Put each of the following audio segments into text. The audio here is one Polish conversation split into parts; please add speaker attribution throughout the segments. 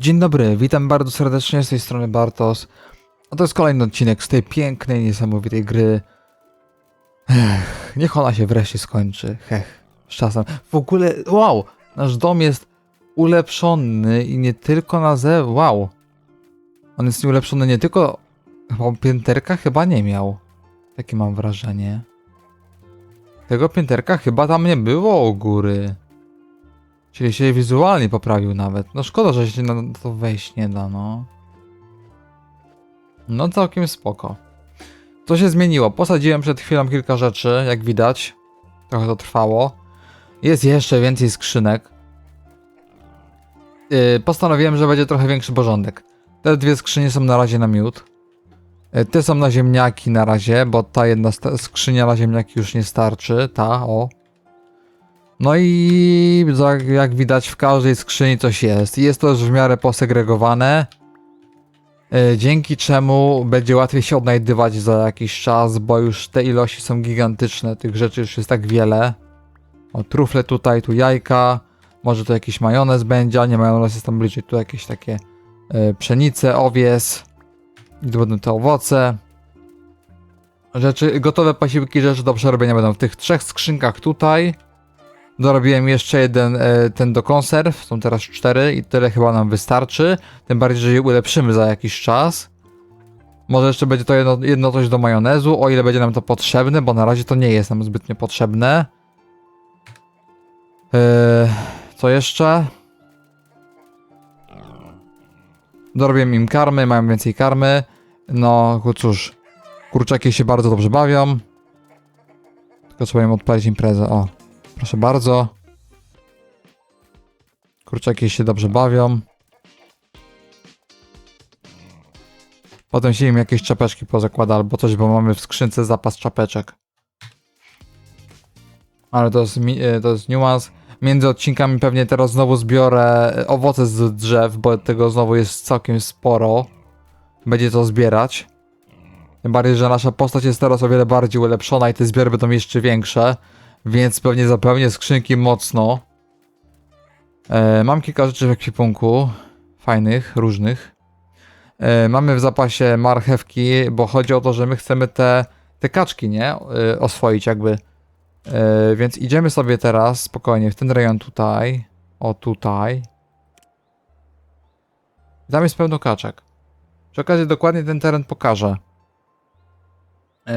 Speaker 1: Dzień dobry, witam bardzo serdecznie z tej strony Bartos. A to jest kolejny odcinek z tej pięknej, niesamowitej gry. Ech, niech ona się wreszcie skończy. Hech, z czasem. W ogóle, wow, nasz dom jest ulepszony i nie tylko na ze... Wow. On jest ulepszony nie tylko... Chyba pięterka chyba nie miał. Takie mam wrażenie. Tego pięterka chyba tam nie było u góry. Czyli się wizualnie poprawił nawet. No szkoda, że się na to wejść nie da, no. No całkiem spoko. Co się zmieniło? Posadziłem przed chwilą kilka rzeczy, jak widać. Trochę to trwało. Jest jeszcze więcej skrzynek. Yy, postanowiłem, że będzie trochę większy porządek. Te dwie skrzynie są na razie na miód. Yy, te są na ziemniaki na razie, bo ta jedna skrzynia na ziemniaki już nie starczy. Ta, o. No i jak widać w każdej skrzyni coś jest. Jest to już w miarę posegregowane. e, Dzięki czemu będzie łatwiej się odnajdywać za jakiś czas, bo już te ilości są gigantyczne. Tych rzeczy już jest tak wiele. O, trufle tutaj, tu jajka. Może tu jakiś majonez będzie, a nie majonez jest tam bliżej. Tu jakieś takie e, pszenice, owies. Będą te owoce. Rzeczy, gotowe posiłki, rzeczy do przerobienia będą w tych trzech skrzynkach tutaj. Dorobiłem jeszcze jeden e, ten do konserw, są teraz cztery i tyle chyba nam wystarczy. Tym bardziej, że je ulepszymy za jakiś czas. Może jeszcze będzie to jedno, jedno coś do majonezu, o ile będzie nam to potrzebne, bo na razie to nie jest nam zbytnio potrzebne. E, co jeszcze? Dorobiłem im karmy, mają więcej karmy. No cóż, kurczaki się bardzo dobrze bawią. Tylko trzeba im odpalić imprezę, o. Proszę bardzo. Kurczaki się dobrze bawią. Potem się im jakieś czapeczki pozakłada albo coś, bo mamy w skrzynce zapas czapeczek. Ale to jest, e, to jest niuans. Między odcinkami pewnie teraz znowu zbiorę e, owoce z drzew, bo tego znowu jest całkiem sporo. Będzie to zbierać. Tym bardziej, że nasza postać jest teraz o wiele bardziej ulepszona i te zbiory będą jeszcze większe. Więc pewnie zapełnię skrzynki mocno. E, mam kilka rzeczy w ekwipunku. Fajnych, różnych. E, mamy w zapasie marchewki, bo chodzi o to, że my chcemy te, te kaczki, nie? E, oswoić jakby. E, więc idziemy sobie teraz spokojnie w ten rejon tutaj. O tutaj. Tam jest pełno kaczek. Przy okazji dokładnie ten teren pokażę. E,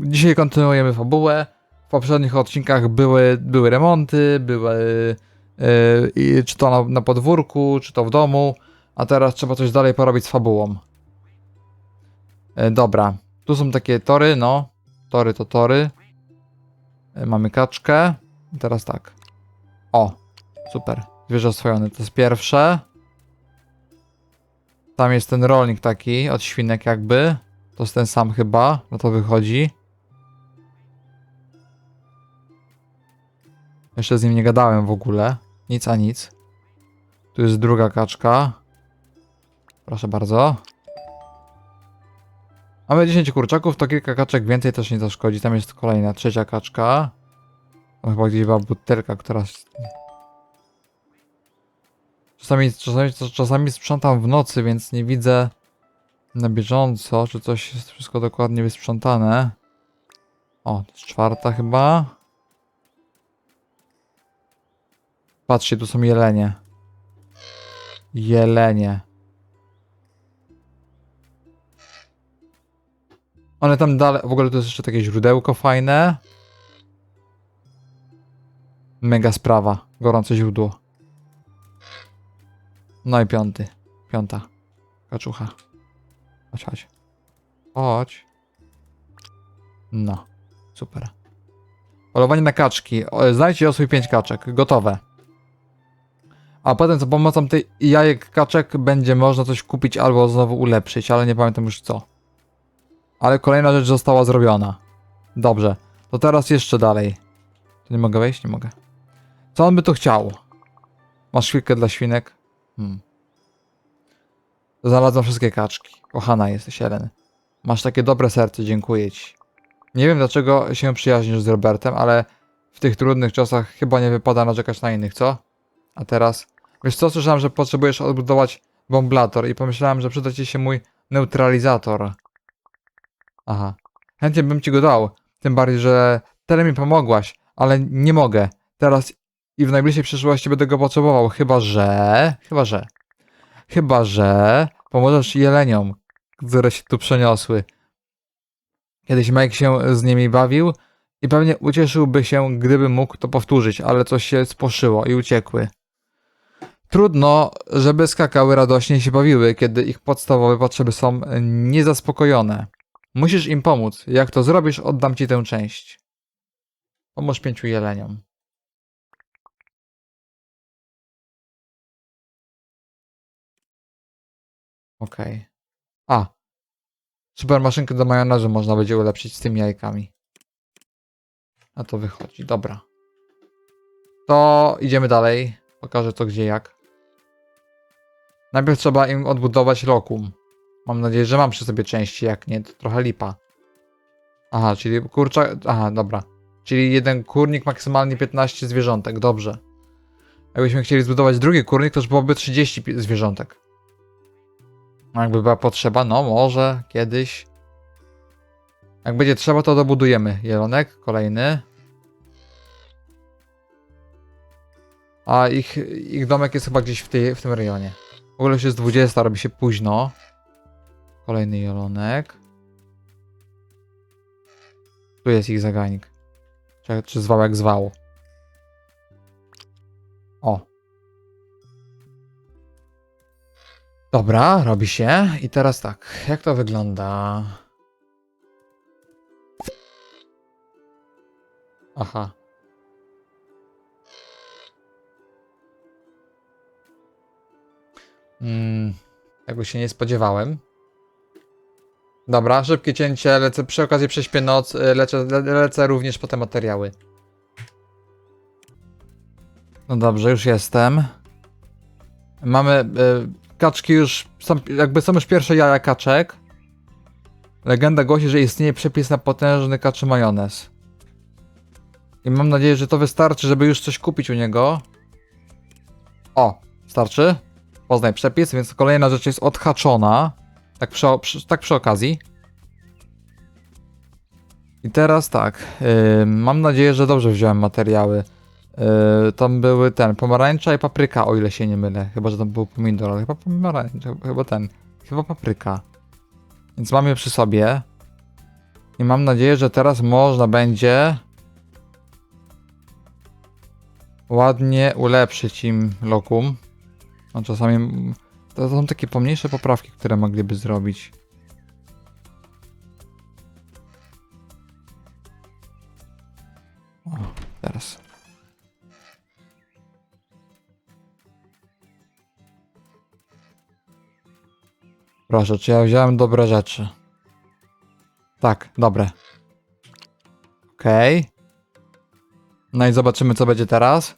Speaker 1: dzisiaj kontynuujemy fabułę. W poprzednich odcinkach były, były remonty, były yy, czy to na, na podwórku, czy to w domu, a teraz trzeba coś dalej porobić z fabułą. Yy, dobra, tu są takie tory, no. Tory to tory. Yy, mamy kaczkę. I teraz tak. O, super. Zwierzę oswojone. To jest pierwsze. Tam jest ten rolnik taki od świnek jakby. To jest ten sam chyba, no to wychodzi. Jeszcze z nim nie gadałem w ogóle. Nic a nic. Tu jest druga kaczka. Proszę bardzo. Mamy 10 kurczaków, to kilka kaczek więcej też nie zaszkodzi. Tam jest kolejna, trzecia kaczka. To chyba gdzieś była butelka, która... Czasami, czasami, czasami sprzątam w nocy, więc nie widzę na bieżąco, czy coś jest wszystko dokładnie wysprzątane. O, to jest czwarta chyba. Patrzcie, tu są jelenie. Jelenie. One tam dalej. W ogóle to jest jeszcze takie źródełko fajne. Mega sprawa. Gorące źródło. No i piąty. Piąta. Kaczucha. Chodź, chodź. Chodź. No. Super. Polowanie na kaczki. O, Znajdź i oswój 5 kaczek. Gotowe. A potem za pomocą tej jajek kaczek będzie można coś kupić albo znowu ulepszyć, ale nie pamiętam już co. Ale kolejna rzecz została zrobiona. Dobrze. To teraz jeszcze dalej. Tu nie mogę wejść? Nie mogę. Co on by tu chciał? Masz chwilkę dla świnek? Hmm. Znalazłem wszystkie kaczki. Kochana jesteś, Ellen. Masz takie dobre serce, dziękuję ci. Nie wiem dlaczego się przyjaźnisz z Robertem, ale w tych trudnych czasach chyba nie wypada narzekać na innych, co? A teraz? Wiesz co, słyszałem, że potrzebujesz odbudować bomblator i pomyślałem, że przyda ci się mój neutralizator. Aha. Chętnie bym ci go dał. Tym bardziej, że tyle mi pomogłaś, ale nie mogę. Teraz i w najbliższej przyszłości będę go potrzebował, chyba że... Chyba że... Chyba że pomożesz jeleniom, które się tu przeniosły. Kiedyś Mike się z nimi bawił i pewnie ucieszyłby się, gdyby mógł to powtórzyć, ale coś się sposzyło i uciekły. Trudno, żeby skakały radośnie i się bawiły, kiedy ich podstawowe potrzeby są niezaspokojone. Musisz im pomóc. Jak to zrobisz, oddam ci tę część. Pomóż pięciu jeleniom. Okej. A. Super maszynkę do majonezu można będzie ulepszyć z tymi jajkami. A to wychodzi. Dobra. To idziemy dalej. Pokażę to gdzie jak. Najpierw trzeba im odbudować lokum. Mam nadzieję, że mam przy sobie części, jak nie, to trochę lipa. Aha, czyli kurczak... Aha, dobra. Czyli jeden kurnik, maksymalnie 15 zwierzątek, dobrze. Jakbyśmy chcieli zbudować drugi kurnik, to już byłoby 30 pi- zwierzątek. Jakby była potrzeba, no może kiedyś. Jak będzie trzeba, to dobudujemy. Jelonek, kolejny. A ich, ich domek jest chyba gdzieś w, tej, w tym rejonie. W ogóle już jest 20, robi się późno. Kolejny jelonek. Tu jest ich zagajnik. Czy, czy zwał jak zwał. O. Dobra, robi się. I teraz tak. Jak to wygląda? Aha. Mm, tego się nie spodziewałem. Dobra, szybkie cięcie, lecę przy okazji prześpię noc, y, lecę, le, lecę również po te materiały. No dobrze, już jestem. Mamy, y, kaczki już, są, jakby są już pierwsze jaja kaczek. Legenda głosi, że istnieje przepis na potężny kaczy majonez. I mam nadzieję, że to wystarczy, żeby już coś kupić u niego. O, starczy? Poznaj przepis, więc kolejna rzecz jest odhaczona. Tak przy, przy, tak przy okazji. I teraz tak. Yy, mam nadzieję, że dobrze wziąłem materiały. Yy, tam były ten, pomarańcza i papryka, o ile się nie mylę. Chyba, że tam był pomidor, ale chyba pomarańcza, chyba ten. Chyba papryka. Więc mam je przy sobie. I mam nadzieję, że teraz można będzie ładnie ulepszyć im lokum. A czasami to są takie pomniejsze poprawki, które mogliby zrobić. O, teraz. Proszę, czy ja wziąłem dobre rzeczy? Tak, dobre. Okej. No i zobaczymy, co będzie teraz.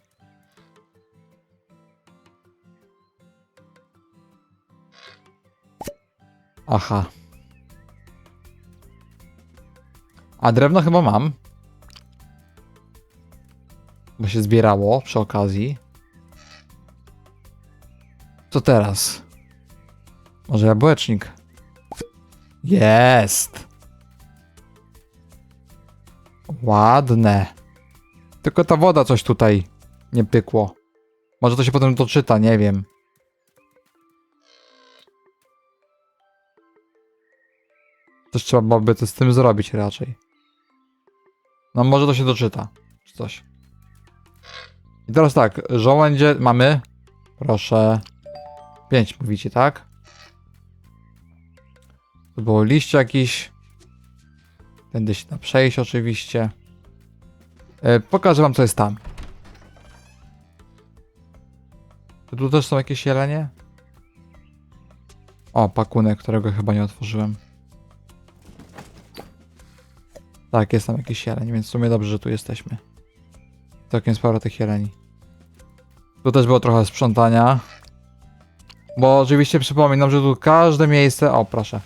Speaker 1: Aha. A drewno chyba mam. Bo się zbierało przy okazji. Co teraz? Może jabłecznik? Jest! Ładne. Tylko ta woda coś tutaj nie pykło. Może to się potem doczyta, nie wiem. Coś trzeba byłoby to z tym zrobić raczej. No może to się doczyta. Czy coś. I teraz tak, żołędzie mamy. Proszę. Pięć mówicie, tak? To było liście jakiś. Tędy się da przejść oczywiście. E, pokażę wam co jest tam. Czy tu też są jakieś jelenie? O, pakunek, którego chyba nie otworzyłem. Tak, jest tam jakiś jeleń, więc w sumie dobrze, że tu jesteśmy. Całkiem sporo tych jeleni. Tu też było trochę sprzątania. Bo oczywiście przypominam, że tu każde miejsce... O, proszę.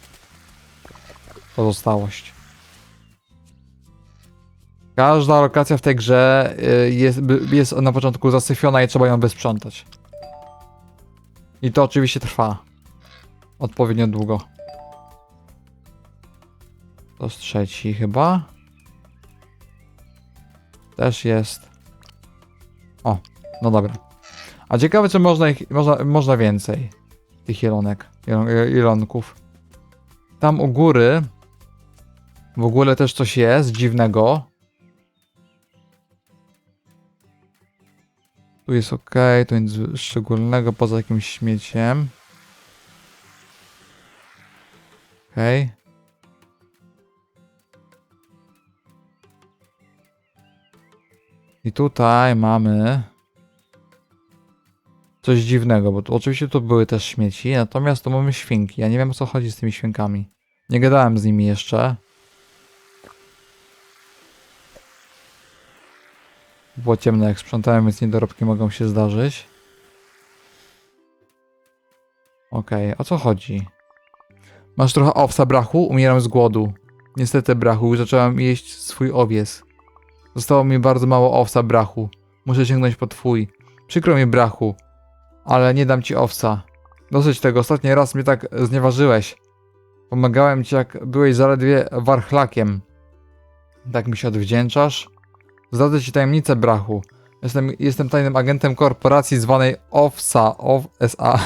Speaker 1: Pozostałość. Każda lokacja w tej grze y, jest, jest na początku zasyfiona i trzeba ją wysprzątać. I to oczywiście trwa. odpowiednio długo. To jest trzeci chyba. Też jest. O, no dobra. A ciekawe, czy można ich, można, można więcej tych jelonek, jelon, jelonków. Tam u góry w ogóle też coś jest dziwnego. Tu jest ok, to nic szczególnego poza jakimś śmieciem. Okej. I tutaj mamy coś dziwnego, bo tu, oczywiście tu były też śmieci, natomiast tu mamy świnki. Ja nie wiem o co chodzi z tymi świnkami. Nie gadałem z nimi jeszcze. Było ciemno jak sprzątałem, więc niedorobki mogą się zdarzyć. Okej, o co chodzi? Masz trochę owsa, brachu? Umieram z głodu. Niestety, brachu, zacząłem jeść swój owies. Zostało mi bardzo mało owsa, brachu. Muszę sięgnąć po twój. Przykro mi, brachu, ale nie dam ci owsa. Dosyć tego, ostatni raz mnie tak znieważyłeś. Pomagałem ci, jak byłeś zaledwie warchlakiem. Tak mi się odwdzięczasz? Zdradzę ci tajemnicę, brachu. Jestem, jestem tajnym agentem korporacji zwanej OFSA, OFSA.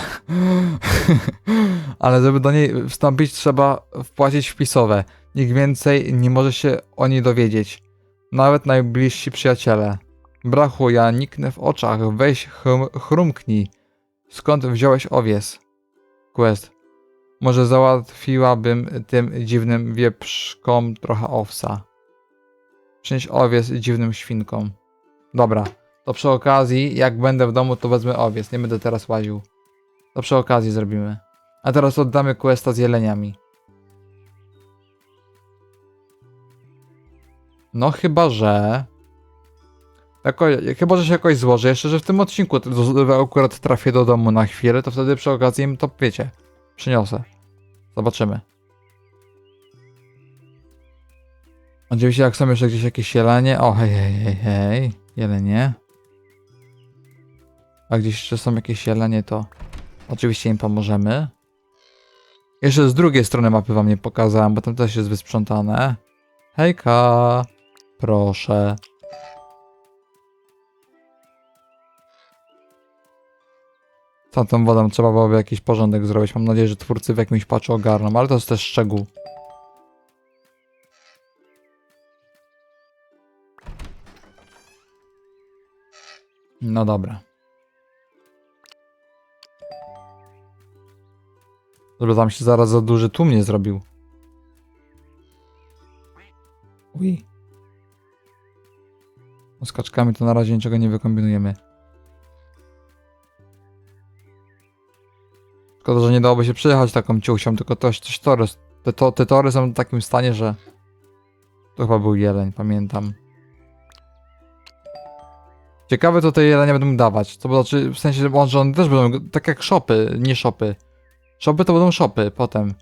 Speaker 1: Ale żeby do niej wstąpić, trzeba wpłacić wpisowe. Nikt więcej nie może się o niej dowiedzieć. Nawet najbliżsi przyjaciele. Brachu, ja niknę w oczach. Weź, chrum, chrumknij. Skąd wziąłeś owies? Quest. Może załatwiłabym tym dziwnym wieprzkom trochę owsa. Przynieś owies dziwnym świnkom. Dobra, to przy okazji, jak będę w domu, to wezmę owies. Nie będę teraz łaził. To przy okazji zrobimy. A teraz oddamy questa z jeleniami. No chyba, że... Jako, chyba, że się jakoś złoży. Jeszcze, że w tym odcinku akurat trafię do domu na chwilę, to wtedy przy okazji im to, wiecie, przyniosę. Zobaczymy. Oczywiście jak są jeszcze gdzieś jakieś jelenie... O, hej, hej, hej, hej. Jelenie. A gdzieś jeszcze są jakieś jelenie, to oczywiście im pomożemy. Jeszcze z drugiej strony mapy wam nie pokazałem, bo tam też jest wysprzątane. Hejka! Proszę. Z tą wodą trzeba byłoby jakiś porządek zrobić. Mam nadzieję, że twórcy w jakimś patchu ogarną, ale to jest też szczegół. No dobra. Żeby tam się zaraz za duży tłum nie zrobił. Ui. Z kaczkami to na razie niczego nie wykombinujemy. Szkoda, że nie dałoby się przejechać taką ciusią, tylko coś, coś tory. Te, to, te tory są w takim stanie, że... To chyba był jeleń, pamiętam. Ciekawe co te jelenie będą dawać. To znaczy, w sensie, że one też będą, tak jak shopy, nie shopy. Shopy to będą shopy, potem.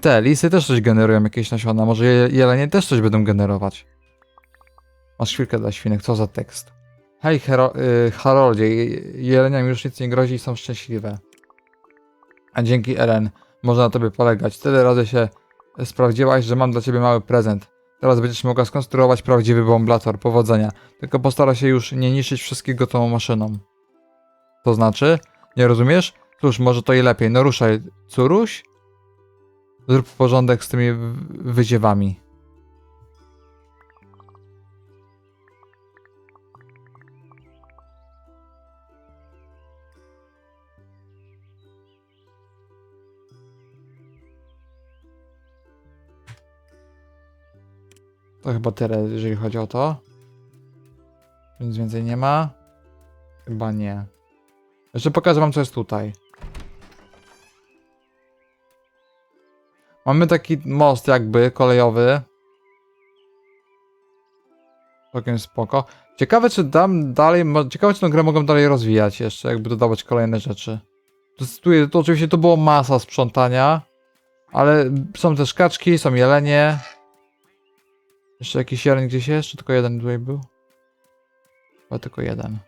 Speaker 1: Te, lisy też coś generują, jakieś nasiona. Może je- jelenie też coś będą generować. Masz chwilkę dla świnek, co za tekst. Hej, Hero, y, Haroldzie, je- jeleniam już nic nie grozi i są szczęśliwe. A dzięki Eren, można na tobie polegać. Tyle razy się sprawdziłaś, że mam dla ciebie mały prezent. Teraz będziesz mogła skonstruować prawdziwy bomblator. Powodzenia. Tylko postaraj się już nie niszczyć wszystkiego tą maszyną. To znaczy? Nie rozumiesz? Cóż, może to i lepiej. No ruszaj, Curuś? Zrób porządek z tymi wyziewami. To chyba tyle, jeżeli chodzi o to. Nic więcej nie ma. Chyba nie. Jeszcze pokażę wam, co jest tutaj. Mamy taki most jakby kolejowy. Całkiem spoko. Ciekawe, czy dam dalej, ciekawe, czy tę grę mogą dalej rozwijać jeszcze, jakby dodawać kolejne rzeczy. To oczywiście to było masa sprzątania, ale są też kaczki, są jelenie. Jeszcze jakiś jeleń gdzieś jest, czy tylko jeden tutaj był? Chyba tylko jeden.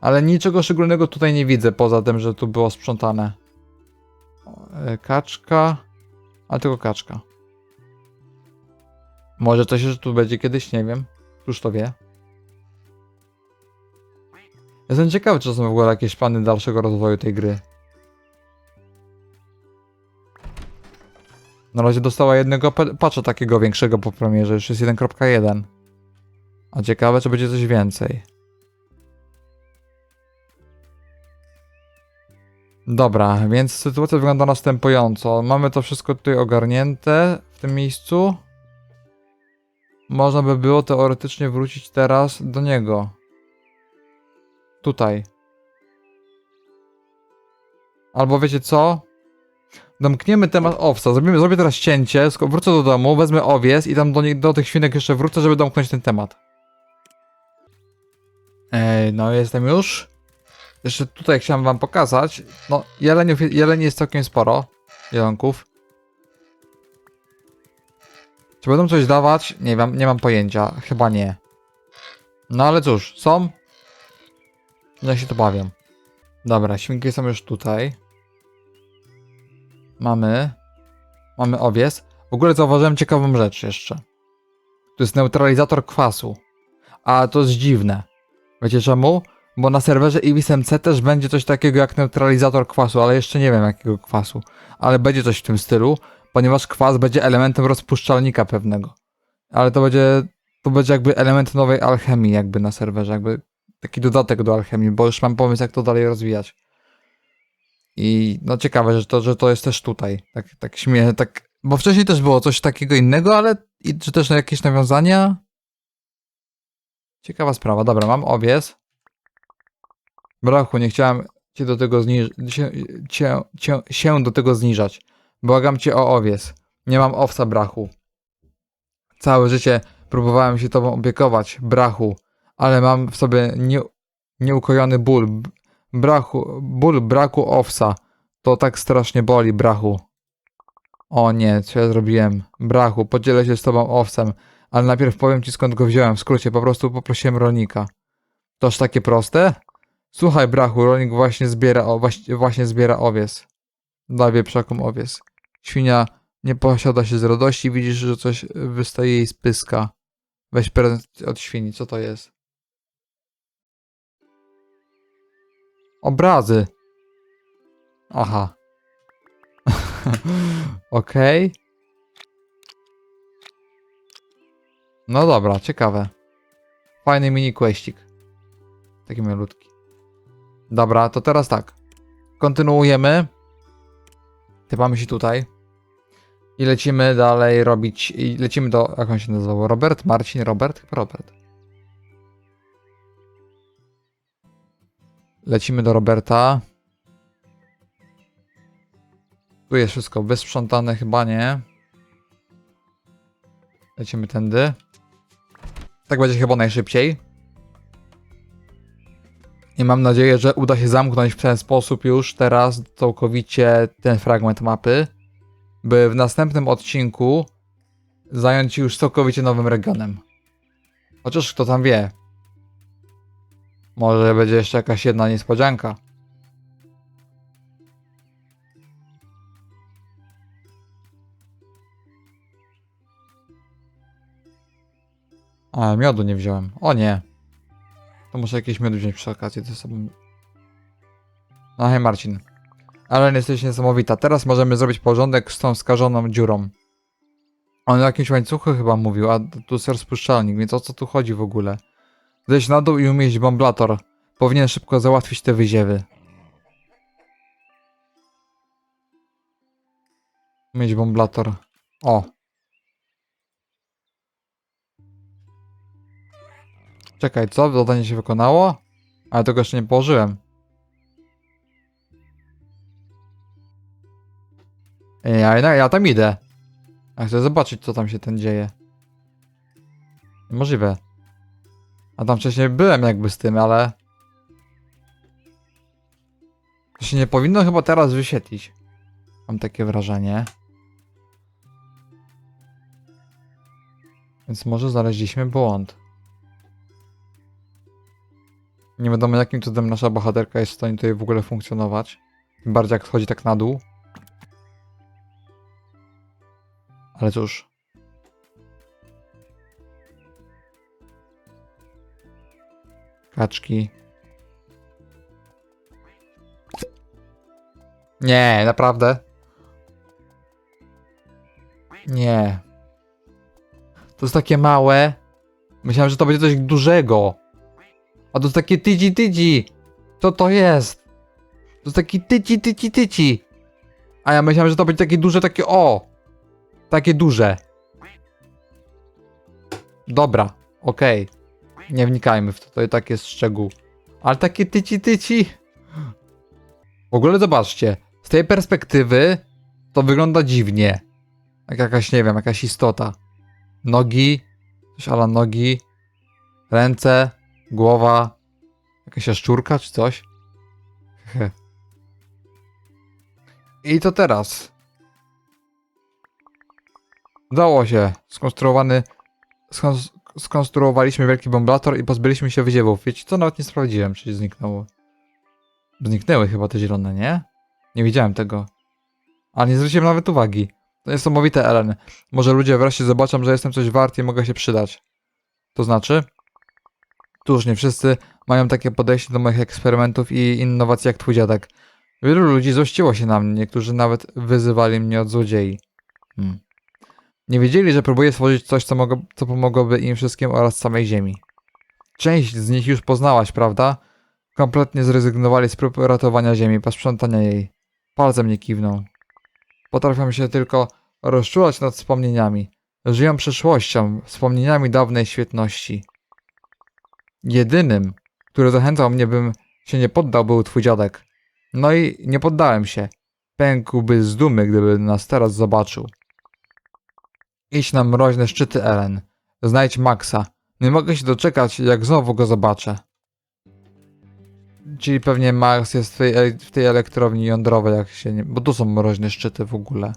Speaker 1: Ale niczego szczególnego tutaj nie widzę, poza tym, że tu było sprzątane. E, Kaczka. A tylko kaczka. Może coś jeszcze tu będzie kiedyś, nie wiem. Któż to wie? Jestem ciekawy, czy są w ogóle jakieś plany dalszego rozwoju tej gry. Na razie dostała jednego pa- patcha takiego większego po premierze, już jest 1.1. A ciekawe, czy będzie coś więcej. Dobra, więc sytuacja wygląda następująco. Mamy to wszystko tutaj ogarnięte w tym miejscu. Można by było teoretycznie wrócić teraz do niego. Tutaj. Albo wiecie co? Domkniemy temat owca. Zrobimy, zrobię teraz cięcie, sko- wrócę do domu, wezmę owiec i tam do, nie- do tych świnek jeszcze wrócę, żeby domknąć ten temat. Ej, no jestem już. Jeszcze tutaj chciałem wam pokazać. No, jeleniów, jeleni jest całkiem sporo. Jelonków. Czy będą coś dawać? Nie wiem, nie mam pojęcia. Chyba nie. No ale cóż, są. Niech się to bawią. Dobra, świnki są już tutaj. Mamy. Mamy owiec. W ogóle zauważyłem ciekawą rzecz jeszcze. To jest neutralizator kwasu. A to jest dziwne. Wiecie czemu? Bo na serwerze IWISMC też będzie coś takiego jak neutralizator kwasu, ale jeszcze nie wiem jakiego kwasu. Ale będzie coś w tym stylu, ponieważ kwas będzie elementem rozpuszczalnika pewnego. Ale to będzie, to będzie jakby element nowej alchemii jakby na serwerze, jakby taki dodatek do alchemii, bo już mam pomysł jak to dalej rozwijać. I no ciekawe, że to, że to jest też tutaj. Tak, tak śmieję, tak. Bo wcześniej też było coś takiego innego, ale i, czy też jakieś nawiązania? Ciekawa sprawa. Dobra, mam owiec. Brachu, nie chciałem cię do tego zniż... Cię, cię, cię, się do tego zniżać. Błagam cię o owiec. Nie mam owca, brachu. Całe życie próbowałem się tobą opiekować, brachu, ale mam w sobie nie, nieukojony ból. Brachu, ból braku owca. To tak strasznie boli, brachu. O nie, co ja zrobiłem? Brachu, podzielę się z tobą owcem, ale najpierw powiem ci skąd go wziąłem. W skrócie, po prostu poprosiłem rolnika. Toż takie proste? Słuchaj, brachu, rolnik właśnie zbiera, o, właśnie, właśnie zbiera owiec. Dla wieprzakom owiec. Świnia nie posiada się z radości, widzisz, że coś wystaje jej z pyska. Weź prezent od świni, co to jest? Obrazy. Aha. Okej. No dobra, ciekawe. Fajny mini questik. Taki malutki. Dobra, to teraz tak. Kontynuujemy. Typamy się tutaj. I lecimy dalej robić. I lecimy do. Jak on się nazywał? Robert? Marcin? Robert? Robert. Lecimy do Roberta. Tu jest wszystko wysprzątane, chyba nie. Lecimy tędy. Tak będzie chyba najszybciej. I mam nadzieję, że uda się zamknąć w ten sposób już teraz całkowicie ten fragment mapy, by w następnym odcinku zająć się już całkowicie nowym regionem. Chociaż kto tam wie. Może będzie jeszcze jakaś jedna niespodzianka. A, miodu nie wziąłem. O nie. To muszę jakieś miodu wziąć przy okazji ze sobą. No hej Marcin. Ale jesteś niesamowita. Teraz możemy zrobić porządek z tą skażoną dziurą. On o jakimś łańcuchu chyba mówił, a tu jest rozpuszczalnik, więc o co tu chodzi w ogóle? Zejść na dół i umieść bomblator. Powinien szybko załatwić te wyziewy. Mieć bomblator. O. Czekaj, co? Zadanie się wykonało? Ale tego jeszcze nie położyłem. Ja, ja, ja tam idę. Ja chcę zobaczyć, co tam się ten dzieje. Możliwe. A tam wcześniej byłem jakby z tym, ale... To się nie powinno chyba teraz wyświetlić. Mam takie wrażenie. Więc może znaleźliśmy błąd. Nie wiadomo jakim cudem nasza bohaterka jest w stanie tutaj w ogóle funkcjonować. Tym bardziej jak schodzi tak na dół. Ale cóż. Kaczki. Nie, naprawdę. Nie. To jest takie małe. Myślałem, że to będzie coś dużego. A to jest takie tyci tyci. Co to jest? To jest taki tyci tyci tyci. A ja myślałem, że to będzie takie duże, takie o. Takie duże. Dobra, okej. Nie wnikajmy w to, to i tak jest szczegół. Ale takie tyci tyci. W ogóle zobaczcie, z tej perspektywy to wygląda dziwnie. Jak jakaś, nie wiem, jakaś istota. Nogi, coś ala nogi, ręce, głowa, jakaś jaszczurka czy coś. I to teraz. Udało się. Skonstruowany. skons- Skonstruowaliśmy wielki bombator i pozbyliśmy się wyziewów. Wiecie co? Nawet nie sprawdziłem, czy zniknęło. Zniknęły chyba te zielone, nie? Nie widziałem tego. Ale nie zwróciłem nawet uwagi. To niesamowite, Ellen. Może ludzie wreszcie zobaczą, że jestem coś wart i mogę się przydać. To znaczy? Cóż, nie wszyscy mają takie podejście do moich eksperymentów i innowacji jak twój dziadek. Wielu ludzi złościło się na mnie, niektórzy nawet wyzywali mnie od złodziei. Hmm. Nie wiedzieli, że próbuję stworzyć coś, co, mogło, co pomogłoby im wszystkim oraz samej ziemi. Część z nich już poznałaś, prawda? Kompletnie zrezygnowali z prób ratowania ziemi, posprzątania jej. Palcem nie kiwną. Potrafią się tylko rozczulać nad wspomnieniami. Żyją przyszłością, wspomnieniami dawnej świetności. Jedynym, który zachęcał mnie, bym się nie poddał, był twój dziadek. No i nie poddałem się. Pękłby z dumy, gdyby nas teraz zobaczył. Idź na mroźne szczyty, Ellen. Znajdź Maxa. Nie mogę się doczekać, jak znowu go zobaczę. Czyli pewnie Max jest w tej, w tej elektrowni jądrowej, jak się nie... Bo tu są mroźne szczyty w ogóle.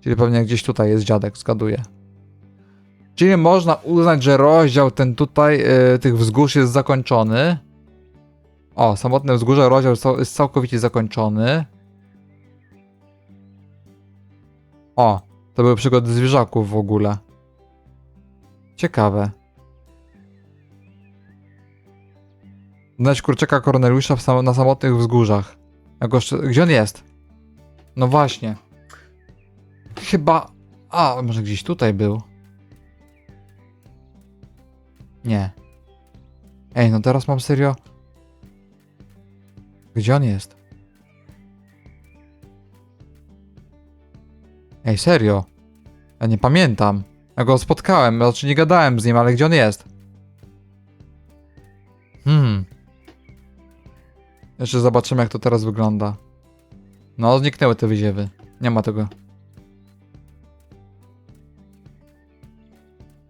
Speaker 1: Czyli pewnie gdzieś tutaj jest dziadek, zgaduję. Czyli można uznać, że rozdział ten tutaj, y, tych wzgórz jest zakończony. O, samotne wzgórze, rozdział jest całkowicie zakończony. O, to były przygody zwierzaków w ogóle. Ciekawe. Znaleźć kurczaka Korneliusza w sam na samotnych wzgórzach. Jak go jeszcze- Gdzie on jest? No właśnie. Chyba... A, może gdzieś tutaj był? Nie. Ej, no teraz mam serio... Gdzie on jest? Ej, serio? Ja nie pamiętam. Ja go spotkałem, znaczy nie gadałem z nim, ale gdzie on jest? Hmm. Jeszcze zobaczymy, jak to teraz wygląda. No, zniknęły te wyziewy. Nie ma tego.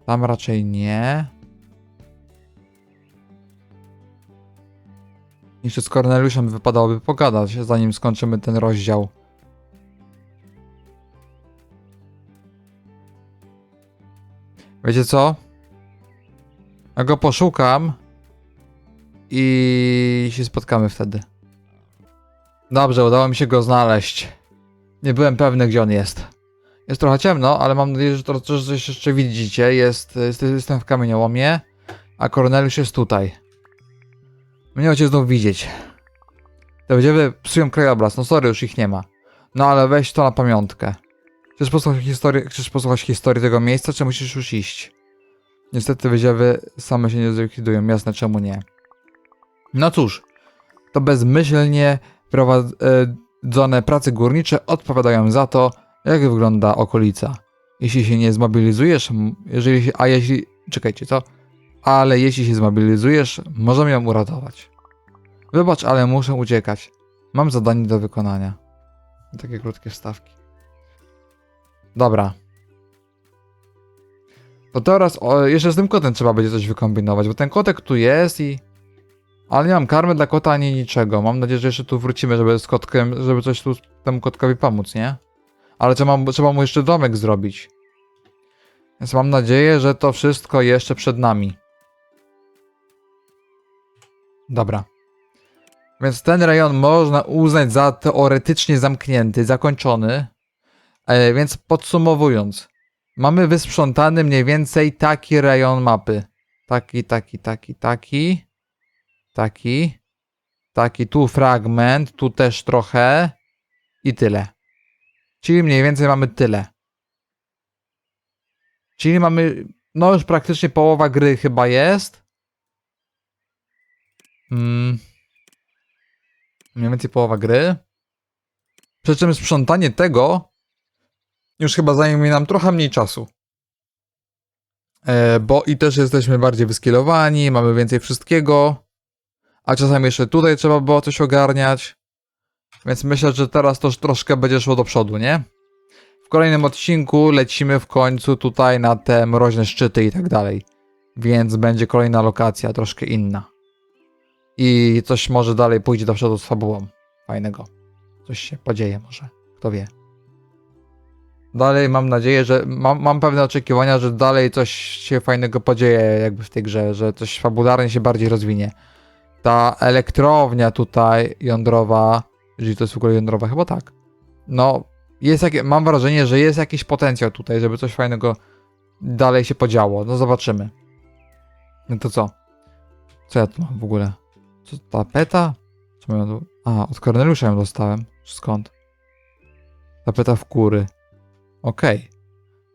Speaker 1: Tam raczej nie. Jeszcze z Korneliuszem wypadałoby pogadać, zanim skończymy ten rozdział. Wiecie co? Ja go poszukam i się spotkamy wtedy. Dobrze, udało mi się go znaleźć. Nie byłem pewny, gdzie on jest. Jest trochę ciemno, ale mam nadzieję, że to coś jeszcze widzicie. Jest, jest, jestem w kamieniołomie, a Korneliusz jest tutaj. Mnie cię znów widzieć. Te wydziewy psują krajobraz, no sorry, już ich nie ma. No ale weź to na pamiątkę. Chcesz posłuchać historii, chcesz posłuchać historii tego miejsca, czy musisz już iść? Niestety wyziewy same się nie zlikwidują, jasne czemu nie. No cóż, to bezmyślnie prowadzone prace górnicze odpowiadają za to, jak wygląda okolica. Jeśli się nie zmobilizujesz, jeżeli się, a jeśli, czekajcie, co? Ale jeśli się zmobilizujesz, możemy ją uratować. Wybacz, ale muszę uciekać. Mam zadanie do wykonania. Takie krótkie wstawki. Dobra. To teraz o, jeszcze z tym kotem trzeba będzie coś wykombinować, bo ten kotek tu jest i... Ale nie mam karmy dla kota ani niczego. Mam nadzieję, że jeszcze tu wrócimy, żeby z kotkiem, żeby coś tu temu kotkowi pomóc, nie? Ale trzeba, trzeba mu jeszcze domek zrobić. Więc mam nadzieję, że to wszystko jeszcze przed nami. Dobra. Więc ten rejon można uznać za teoretycznie zamknięty, zakończony. E, więc podsumowując, Mamy wysprzątany mniej więcej taki rejon mapy. Taki, taki, taki, taki. Taki. Taki, tu fragment, tu też trochę. I tyle. Czyli mniej więcej mamy tyle. Czyli mamy, no już praktycznie połowa gry chyba jest. Mm. Mniej więcej połowa gry. Przy czym sprzątanie tego już chyba zajmie nam trochę mniej czasu. E, bo i też jesteśmy bardziej wyskilowani, mamy więcej wszystkiego. A czasami jeszcze tutaj trzeba było coś ogarniać. Więc myślę, że teraz to troszkę będzie szło do przodu, nie? W kolejnym odcinku lecimy w końcu tutaj na te mroźne szczyty i tak dalej. Więc będzie kolejna lokacja, troszkę inna. I coś może dalej pójdzie do przodu z fabułą. Fajnego. Coś się podzieje może. Kto wie. Dalej mam nadzieję, że mam, mam pewne oczekiwania, że dalej coś się fajnego podzieje jakby w tej grze, że coś fabularnie się bardziej rozwinie. Ta elektrownia tutaj jądrowa, jeżeli to jest w ogóle jądrowa, chyba tak. No, jest jakie, mam wrażenie, że jest jakiś potencjał tutaj, żeby coś fajnego dalej się podziało. No zobaczymy. No to co? Co ja tu mam w ogóle? Co, tapeta? Co ja tu? A, od Korneliusza ją dostałem. Skąd? Tapeta w kury. Okej.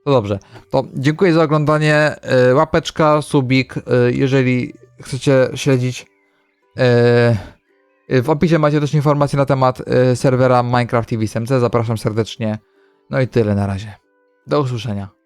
Speaker 1: To dobrze. To dziękuję za oglądanie. Y, Łapeczka, subik, y, jeżeli chcecie śledzić. Y, W opisie macie też informacje na temat serwera Minecraft TV SMC. Zapraszam serdecznie. No i tyle na razie. Do usłyszenia.